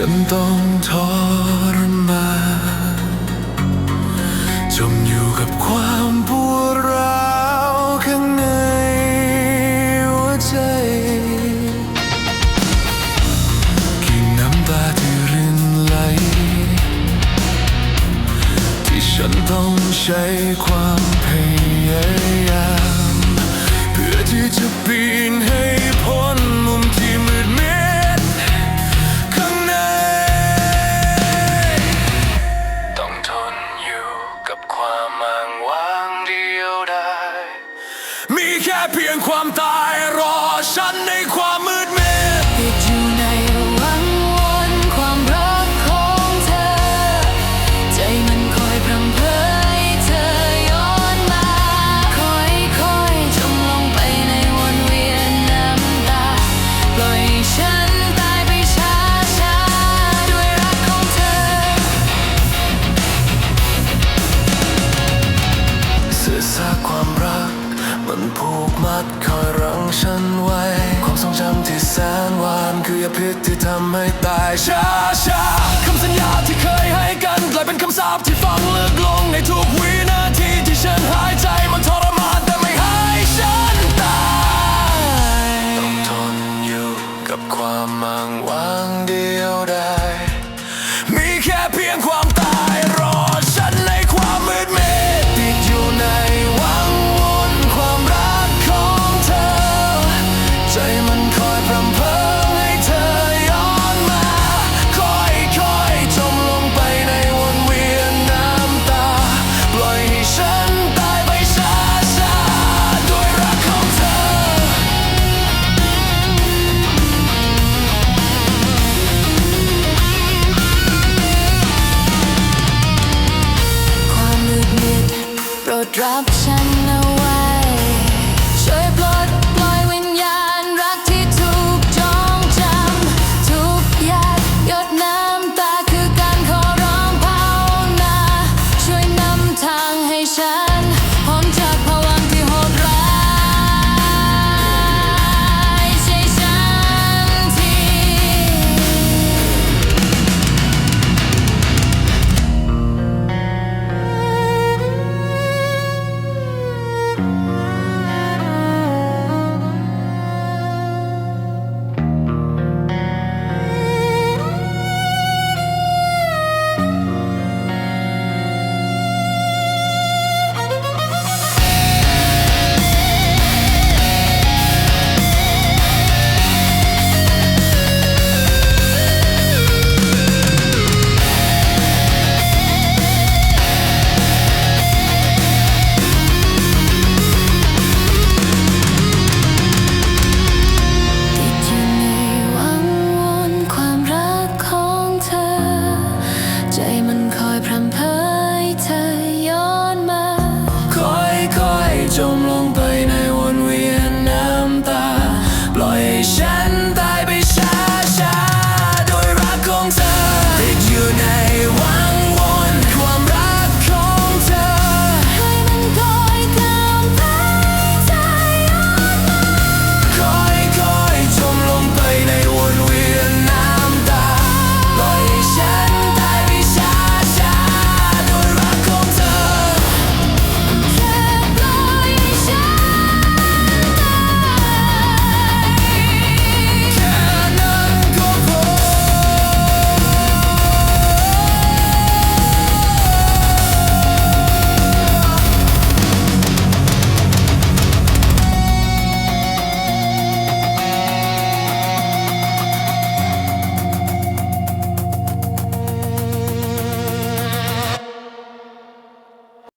ฉันต้องทรมานจมอยู่กับความปวดร้าวข้างในหัวใจ กินน้ำตาที่รินไหล ที่ฉันต้องใช้ความพยายาม เพื่อที่จะปีนให้พ้นมุมที่มืด เพียงความตายรอฉันในความมืดมิดติด นผูกมัดคอยรั้งฉันไว้ ความทรงจำที่แสนหวานคือยาพิษที่ทำให้ตายช้าช้าคำสัญญาที่เคยให้กันกลายเป็นคำสาปที่ฝังลึกลงในทุกวินาทีที่ฉันหายใจมัน